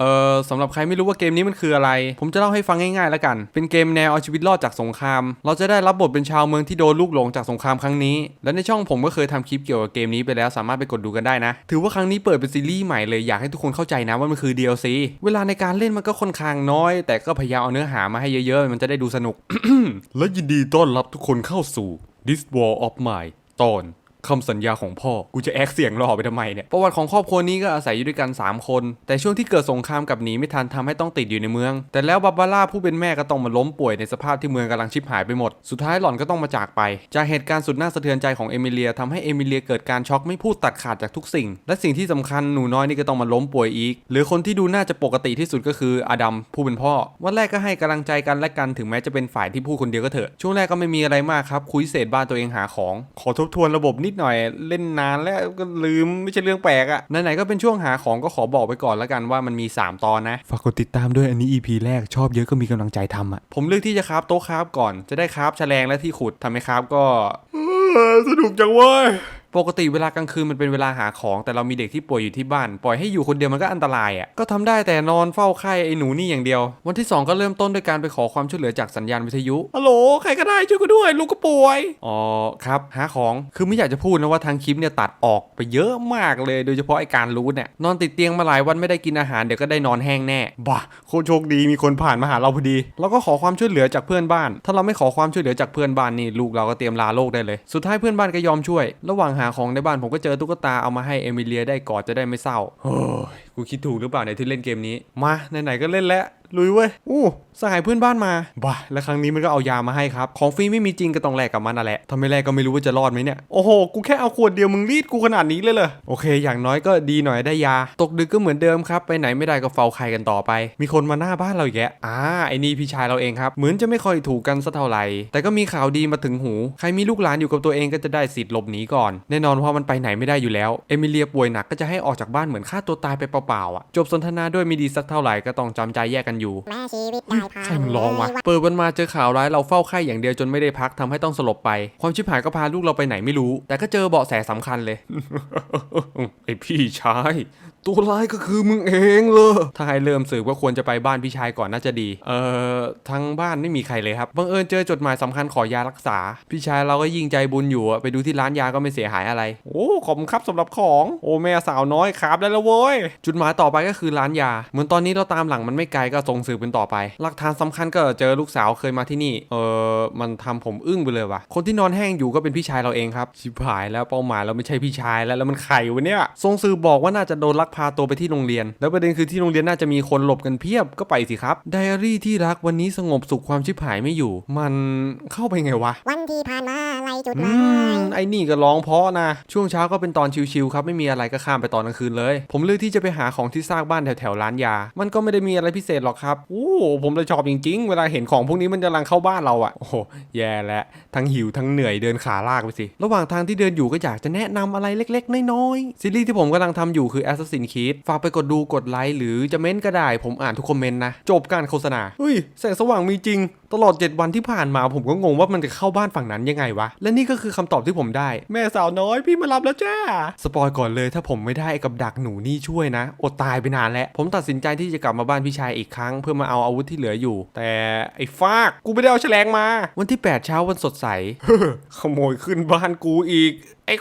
เออสำหรับใครไม่รู้ว่าเกมนี้มันคืออะไร ผมจะเล่าให้ฟังง่ายๆแล้วกัน เป็นเกมแนวเอาชีวิตรอดจากสงคราม เราจะได้รับบทเป็นชาวเมืองที่โดนลูกหลงจากสงครามครั้งนี้ และในช่องผมก็เคยทำคลิปเกี่ยวกับเกมนี้ไปแล้วสามารถไปกดดูกันได้นะ ถือว่าครั้งนี้เปิดเป็นซีรีส์ใหม่เลยอยากให้ทุกคนเข้าใจนะว่ามันคือ DLC เวลาในการเล่นมันก็ค่อนข้างน้อย แต่ก็พยายามเอาเนื้อหามาให้เยอะๆ มันจะได้ดูสนุก และยินดีต้อนรับทุกคนเข้าสู่ This War of Mine ตอน คำสัญญาของพ่อ กูจะแอคเสียงรอไปทำไมเนี่ย ประวัติของครอบครัวนี้ก็อาศัยอยู่ด้วยกัน 3 คน แต่ช่วงที่เกิดสงครามกับหนีไม่ทันทำให้ต้องติดอยู่ในเมือง แต่แล้วบาบาร่าผู้เป็นแม่ก็ต้องมาล้มป่วยในสภาพที่เมืองกำลังชิบหายไปหมด สุดท้ายหล่อนก็ต้องมาจากไป จากเหตุการณ์สุดน่าสะเทือนใจของเอมิเลียทำให้เอมิเลียเกิดการช็อกไม่พูดตัดขาดจากทุกสิ่ง และสิ่งที่สำคัญหนูน้อยนี่ก็ต้องมาล้มป่วยอีก หรือคนที่ดูน่าจะปกติที่สุดก็คืออดัมผู้เป็นพ่อ วันแรกก็ให้กำลังใจกันและกันถึงแม้จะเป็นฝ่ายที่พูดคนเดียวก็เถอะ ช่วงแรกก็ไม่มีอะไรมากครับคุยเศษบ้านตัวเองหาของ ขอทบทวนระบบนิดหน่อยเล่นนานแล้วก็ลืมไม่ใช่เรื่องแปลกอะไหนๆก็เป็นช่วงหาของก็ขอบอกไปก่อนแล้วกันว่ามันมี 3 ตอนนะฝากกดติดตามด้วยอันนี้ EP แรกชอบเยอะก็มีกำลังใจทำอะผมเลือกที่จะคราฟโต๊ะคราฟก่อนจะได้คราฟแฉลงและที่ขุดทำให้คราฟก็สนุกจังเว้ย ปกติเวลากลางคืนมันเป็นเวลาหาของ แต่เรามีเด็กที่ป่วยอยู่ที่บ้าน ปล่อยให้อยู่คนเดียวมันก็อันตรายอะก็ทำได้แต่นอนเฝ้าไข้ไอ้หนูนี่อย่างเดียว วันที่ 2 ก็เริ่มต้นด้วยการไปขอความช่วยเหลือจากสัญญาณวิทยุฮัลโหลใครก็ได้ช่วยกูด้วยลูกก็ป่วยอ๋อครับหาของคือไม่อยากจะพูดนะว่าทางคลิปเนี่ยตัดออกไปเยอะมากเลย โดยเฉพาะไอ้การรู้เนี่ยนอนติดเตียงมาหลายวันไม่ได้กินอาหารเดี๋ยวก็ได้นอนแห้งแน่บ้าโคตรโชคดีมีคนผ่านมาหาเราพอดีเราก็ขอความช่วยเหลือจากเพื่อนบ้าน ถ้าเราไม่ขอความช่วยเหลือจากเพื่อนบ้านนี่ลูกเราก็เตรียมลาโลกได้เลย สุดท้ายเพื่อนบ้านก็ยอมช่วย ระหว่างหาของในบ้านผมก็เจอตุ๊กตาเอามาให้เอมิเลียได้กอดจะได้ไม่เศร้าโอ้ย กูคิดถูกหรือเปล่าในที่เล่นเกมนี้ มาไหนๆก็เล่นแล้วลุยเว้ย อู้สหายเพื่อนบ้านมา บ้า และครั้งนี้มันก็เอายามาให้ครับ ของฟรีไม่มีจริงก็ต้องแลกกับมันน่ะแหละถ้าไม่แลกก็ไม่รู้ว่าจะรอดไหมเนี่ย โอ้โห กูแค่เอาขวดเดียวมึงรีดกูขนาดนี้เลยเหรอ โอเค อย่างน้อยก็ดีหน่อยได้ยา ตกดึกก็เหมือนเดิมครับ ไปไหนไม่ได้ก็เฝ้าไข่กันต่อไป มีคนมาหน้าบ้านเราอีกแกอ่า ไอ้นี่พี่ชายเราเองครับ เหมือนจะไม่ค่อยถูกกันสักเท่าไหร่ แต่ก็มีข่าวดีมาถึงหู ใครมีลูกหลานอยู่กับตัวเองก็จะได้สิทธิ์หลบหนีก่อน แน่นอนว่ามันไปไหนไม่ได้อยู่แล้ว เอมิเลียป่วยหนักก็จะให้ออกจากบ้านเหมือนฆ่าตัวตายไปเปล่าๆอะ จบสนทนาด้วยไม่ดีสักเท่าไหร่ก็ต้องจำใจแยกกันอยู่แม่ชีวิตได้พาใครมันร้องวะเปิดวันมาเจอข่าวร้ายเราเฝ้าไข้อย่างเดียวจนไม่ได้พักทำให้ต้องสลบไป ความชิบหายก็พาลูกเราไปไหนไม่รู้ แต่ก็เจอเบาะแสสำคัญเลย ไอพี่ชาย ตัวร้ายก็คือมึงเองเลยถ้าให้เริ่มสืบว่าควรจะไปบ้านพี่ชายก่อนน่าจะดี เอ่อทางบ้านไม่มีใครเลยครับ บังเอิญเจอจดหมายสำคัญขอยารักษา พี่ชายเราก็ยิ่งใจบุญอยู่อะไปดูที่ร้านยาก็ไม่เสียหายอะไร โอ้ขอบคุณครับสำหรับของ โอ้แม่สาวน้อยครับได้แล้วเว้ย จุดหมายต่อไปก็คือร้านยา เหมือนตอนนี้เราตามหลังมันไม่ไกลก็ส่งสืบเป็นต่อไป หลักฐานสำคัญก็เจอลูกสาวเคยมาที่นี่ เออมันทำผมอึ้งไปเลยว่ะ คนที่นอนแห้งอยู่ก็เป็นพี่ชายเราเองครับ ชิบหายแล้วเป้าหมายเราไม่ใช่พี่ชายแล้วแล้วมันใครวะเนี่ยทรงสืบบอกว่าน่าจะโดนลักพาตัวไปที่โรงเรียน แล้วประเด็นคือที่โรงเรียนน่าจะมีคนหลบกันเพียบก็ไปสิครับไดอารี่ที่รักวันนี้สงบสุขความชิบหายไม่อยู่ มันเข้าไปไงวะ วันที่ผ่านมาไล่จุดหอืมายมไอ้นี่ก็ร้องเพราะนะ ช่วงเช้าก็เป็นตอนชิวๆครับไม่มีอะไรก็ข้ามไปตอนกลางคืนเลย ผมเลือกที่จะไปหาของที่ซากบ้านแถวๆร้านยา มันก็ไม่ได้มีอะไรพิเศษหรอกครับโอ้ผมเลยชอบจริงๆ เวลาเห็นของพวกนี้มันกำลังเข้าบ้านเราอะโอ้โหแย่แล้วทั้งหิวทั้งเหนื่อยเดินขาลากไปสิ ระหว่างทางที่เดินอยู่ก็อยากจะแนะนำอะไรเล็ก ๆ น้อยๆซีรีส์ที่ผมกำลังทำอยู่คือ Assassin's Creed ฝากไปกดดูกดไลค์หรือจะเม้นก็ได้ ผมอ่านทุกคอมเมนต์นะ จบการโฆษณาเฮ้ยแสงสว่างมีจริง ตลอด 7 วันที่ผ่านมาผมก็งงว่ามันจะเข้าบ้านฝั่งนั้นยังไงวะ และนี่ก็คือคำตอบที่ผมได้ แม่สาวน้อยพี่มารับแล้วจ้า สปอยก่อนเลยถ้าผมไม่ได้กับดักหนูนี่ช่วยนะอดตายไปนานแล้ว ผมตัดสินใจที่จะกลับมาบ้านพี่ชายอีกครั้งเพื่อมาเอาอาวุธที่เหลืออยู่ แต่ไอ้ฟากกูไม่ได้เอาแฉลงมา วันที่ 8 เช้าวันสดใสขโมยขึ้นบ้านกูอีกไอ้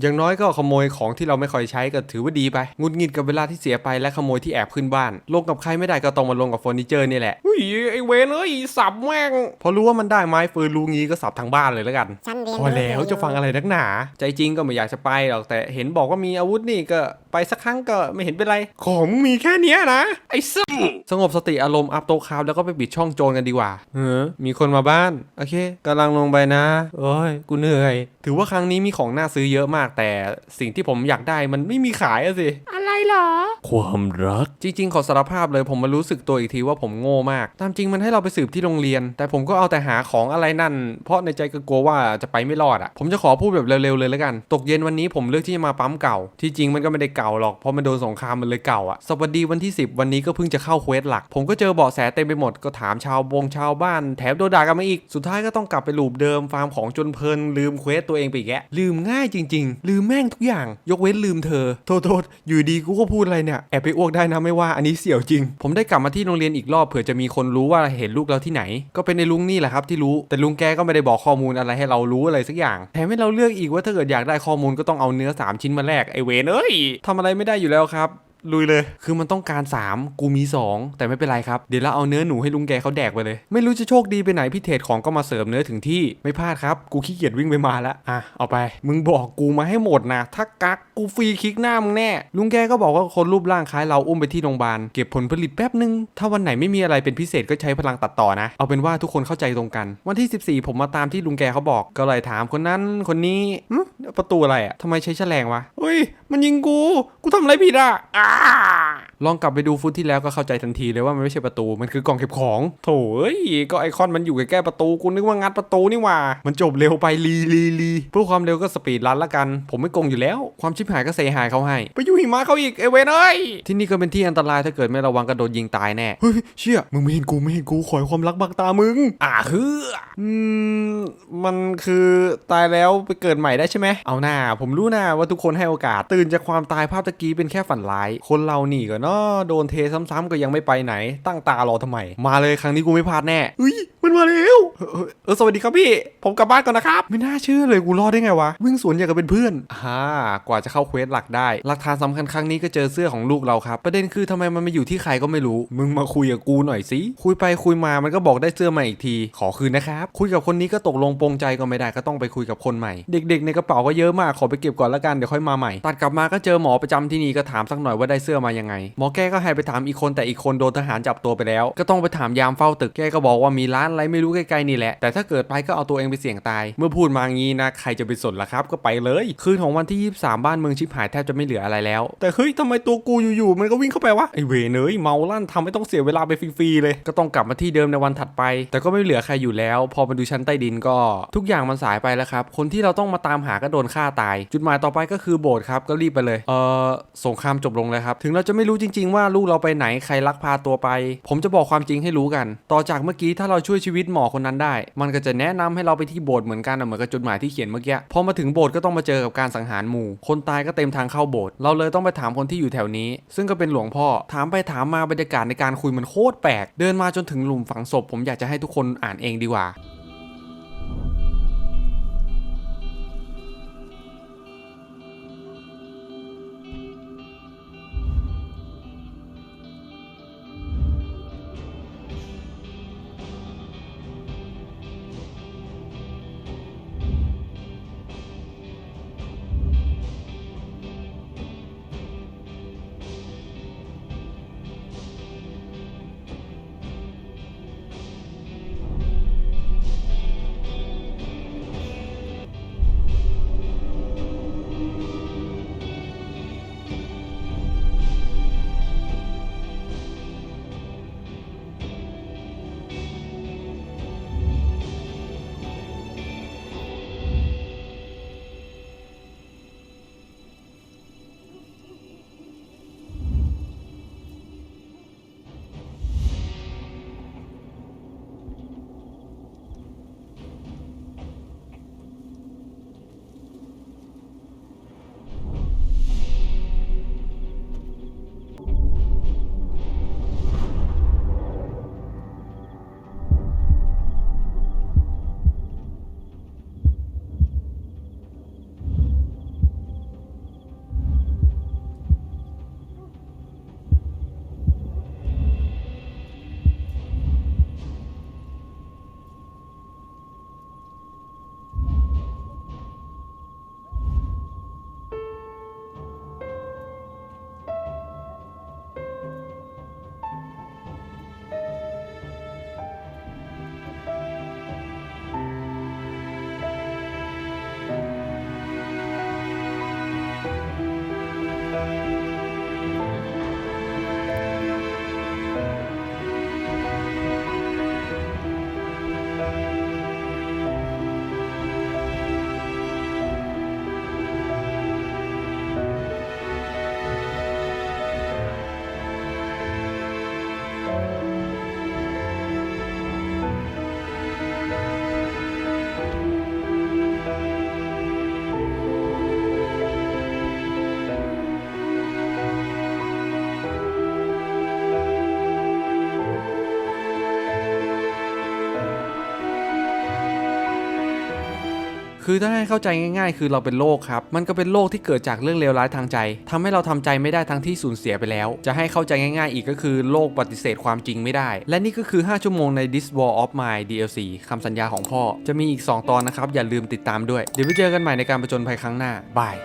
อย่างน้อยก็ขโมยของที่เราไม่ค่อยใช้ก็ถือว่าดีไปงุดหงิดกับเวลาที่เสียไปและขโมยที่แอบขึ้นบ้าน ลงกับใครไม่ได้ก็ต้องมาลงกับเฟอร์นิเจอร์นี่แหละอุ้ยไอเวนเอ้ยสับแม่ง พอรู้ว่ามันได้ไม้เฟิร์นรูงี้ก็สับทั้งบ้านเลยแล้วกันฉันเรียนพอแล้วจะฟังอะไรนักหนา ใจจริงก็ไม่อยากจะไปหรอกแต่เห็นบอกว่ามีอาวุธนี่ก็ไปสักครั้งก็ไม่เห็นเป็นไร ของมึงมีแค่เนี้ยนะไอ้ซึสงบสติอารมณ์อัพโตะคาวแล้วก็ไปปิดช่องโจรกันดีกว่าเออมีคนมาบ้านโอเคกำลังลงไปนะโอ้ยกูเหนื่อยถือว่าครั้งนี้มีของน่าซื้อเยอะมาก แต่สิ่งที่ผมอยากได้มันไม่มีขายอะสิ อะไรเหรอ ความรัก จริงๆ ขอสารภาพเลยผมมารู้สึกตัวอีกทีว่าผมโง่มาก ตามจริงมันให้เราไปสืบที่โรงเรียน แต่ผมก็เอาแต่หาของอะไรนั่น เพราะในใจก็กลัวว่าจะไปไม่รอดอะผมจะขอพูดแบบเร็วๆเลยแล้วกัน ตกเย็นวันนี้ผมเลือกที่จะมาปั๊มเก่า ที่จริงมันก็ไม่ได้เก่าหรอก เพราะมันโดนสงครามมันเลยเก่าอะสวัสดีวันที่ 10 วันนี้ก็เพิ่งจะเข้าเควสหลัก ผมก็เจอเบาะแสเต็มไปหมด ก็ถามชาวบงชาวบ้าน แถมโดนด่ากันมาอีก สุดท้ายก็ต้องกลับไปลูปเดิมฟาร์มของจนเพลินลืมเควสตัวเองไปแกะลืมง่ายจริง ๆ ลืมแม่งทุกอย่าง ยกเว้นลืมเธอ โทษโทษอยู่ดีกูก็พูดอะไรเนี่ยแอบไปอ้วกได้นะไม่ว่าอันนี้เสี่ยวจริง ผมได้กลับมาที่โรงเรียนอีกรอบเผื่อจะมีคนรู้ว่าเห็นลูกเราที่ไหน ก็เป็นในลุงนี่แหละครับที่รู้แต่ลุงแกก็ไม่ได้บอกข้อมูลอะไรให้เรารู้อะไรสักอย่างแถมให้เราเลือกอีกว่าถ้าเกิดอยากได้ข้อมูลก็ต้องเอาเนื้อสามชิ้นมาแลกไอเวนเอ้ยทำอะไรไม่ได้อยู่แล้วครับ ลุยเลย คือมันต้องการ 3 กูมี 2 แต่ไม่เป็นไรครับ เดี๋ยวเราเอาเนื้อหนูให้ลุงแกเขาแดกไปเลย ไม่รู้จะโชคดีไปไหนพี่เทศของก็มาเสร์ฟเนื้อถึงที่ไม่พลาดครับ กูขี้เกียจวิ่งไปมาแล้วอะเอาไป มึงบอกกูมาให้หมดนะ ถ้ากักกูฟรีคิกหน้ามึงแน่ ลุงแกก็บอกว่าคนรูปร่างคล้ายเราอุ้มไปที่โรงพยาบาลเก็บผลผลิตแป๊บนึง ถ้าวันไหนไม่มีอะไรเป็นพิเศษก็ใช้พลังตัดต่อนะ เอาเป็นว่าทุกคนเข้าใจตรงกัน วันที่ 14 ผมมาตามที่ลุงแกเขาบอกก็เลยถามคนนั้นคนนี้ประตูอะไรอะทำไมใช้แฉลงวะเฮ้ย มันยิงกู กูทำอะไรผิดอะอ้า ลองกลับไปดูฟุตที่แล้วก็เข้าใจทันทีเลยว่ามันไม่ใช่ประตู มันคือกล่องเก็บของ โถเอ้ย ก็ไอคอนมันอยู่ใกล้ประตู กูนึกว่างัดประตูนี่ว่า มันจบเร็วไปลีลีลีเพื่อความเร็วก็สปีดรันละกัน ผมไม่โกงอยู่แล้ว ความชิบหายก็เซหายเขาให้ ไปยุ่งหิมะเขาอีกไอเวนเอ้ย ที่นี่ก็เป็นที่อันตรายถ้าเกิดไม่ระวังก็โดนยิงตายแน่ เฮ้ยเชี่ย มึงไม่เห็นกูไม่เห็นกูขอให้ความรักบังตามึง อ่าคืออืม มันคือตายแล้วไปเกิดใหม่ได้ใช่ไหม เอาหน้า ผมรู้นะว่าทุกคนให้โอกาส ตื่นจากความตายภาพตะกี้เป็นแค่ฝันร้าย คนเราหนีก็เนาะโดนเทซ้ำๆก็ยังไม่ไปไหน ตั้งตารอทำไม มาเลยครั้งนี้กูไม่พลาดแน่เฮ้ยมันมาแล้วเออเออเออสวัสดีครับพี่ ผมกลับบ้านก่อนนะครับ ไม่น่าเชื่อเลยกูรอดได้ไงวะ วิ่งสวนอย่างกับเป็นเพื่อนฮ่ากว่าจะเข้าเควสหลักได้ หลักฐานสำคัญครั้งนี้ก็เจอเสื้อของลูกเราครับ ประเด็นคือทำไมมันมาอยู่ที่ใครก็ไม่รู้ มึงมาคุยกับกูหน่อยสิ คุยไปคุยมามันก็บอกได้เสื้อมาอีกที ขอคืนนะครับ คุยกับคนนี้ก็ตกลงปรงใจก็ไม่ได้ก็ต้องไปคุยกับคนใหม่ เด็ก ๆ ในกระเป๋าก็เยอะมากขอไปเก็บก่อนละกันเดี๋ยวค่อยมาใหม่ ตัดกลับมาก็เจอหมอประจำที่นี่ก็ถามสักหน่อยว่าได้เสื้อมายังไงหมอแกก็ให้ไปถามอีกคนแต่อีกคนโดนทหารจับตัวไปแล้ว ก็ต้องไปถามยามเฝ้าตึกแกก็บอกว่ามีร้านอะไรไม่รู้ใกล้ๆนี่แหละ แต่ถ้าเกิดไปก็เอาตัวเองไปเสี่ยงตาย เมื่อพูดมางี้นะใครจะไปสนล่ะครับก็ไปเลย คืนของวันที่ 23 บ้านเมืองชิบหายแทบจะไม่เหลืออะไรแล้ว แต่เฮ้ยทำไมตัวกูอยู่ๆมันก็วิ่งเข้าไปวะไอเวเนยเมาลั่นทำให้ต้องเสียเวลาไปฟรีๆเลย ก็ต้องกลับมาที่เดิมในวันถัดไป แต่ก็ไม่เหลือใครอยู่แล้ว พอมาดูชั้นใต้ดินก็ ทุกอย่างมันสายไปแล้วครับคนที่เราต้องมาตามหาก็โดนฆ่าตาย จุดหมายต่อไปก็คือโบสถ์ครับก็รีบไปเลยเออสงครามจบลงแล้วครับถึงเราจะไม่รู้จริง ๆ ว่าลูกเราไปไหนใครลักพาตัวไป ผมจะบอกความจริงให้รู้กัน ต่อจากเมื่อกี้ถ้าเราช่วยชีวิตหมอคนนั้นได้ มันก็จะแนะนำให้เราไปที่โบสถ์เหมือนกันเหมือนกับจดหมายที่เขียนเมื่อกี้พอมาถึงโบสถ์ก็ต้องมาเจอกับการสังหารหมู่ คนตายก็เต็มทางเข้าโบสถ์เราเลยต้องไปถามคนที่อยู่แถวนี้ ซึ่งก็เป็นหลวงพ่อถามไปถามมาบรรยากาศในการคุยมันโคตรแปลกเดินมาจนถึงหลุมฝังศพ ผมอยากจะให้ทุกคนอ่านเองดีกว่า คือถ้าให้เข้าใจง่ายๆ คือเราเป็นโรคครับ มันก็เป็นโรคที่เกิดจากเรื่องเลวร้ายทางใจทำให้เราทำใจไม่ได้ทั้งที่สูญเสียไปแล้ว จะให้เข้าใจง่าย ๆ อีกก็คือโรคปฏิเสธความจริงไม่ได้ และนี่ก็คือ 5 ชั่วโมงใน This War of Mine DLC คำสัญญาของพ่อ จะมีอีก 2 ตอนนะครับ อย่าลืมติดตามด้วย เดี๋ยวไปเจอกันใหม่ในการประจนภัยครั้งหน้าบาย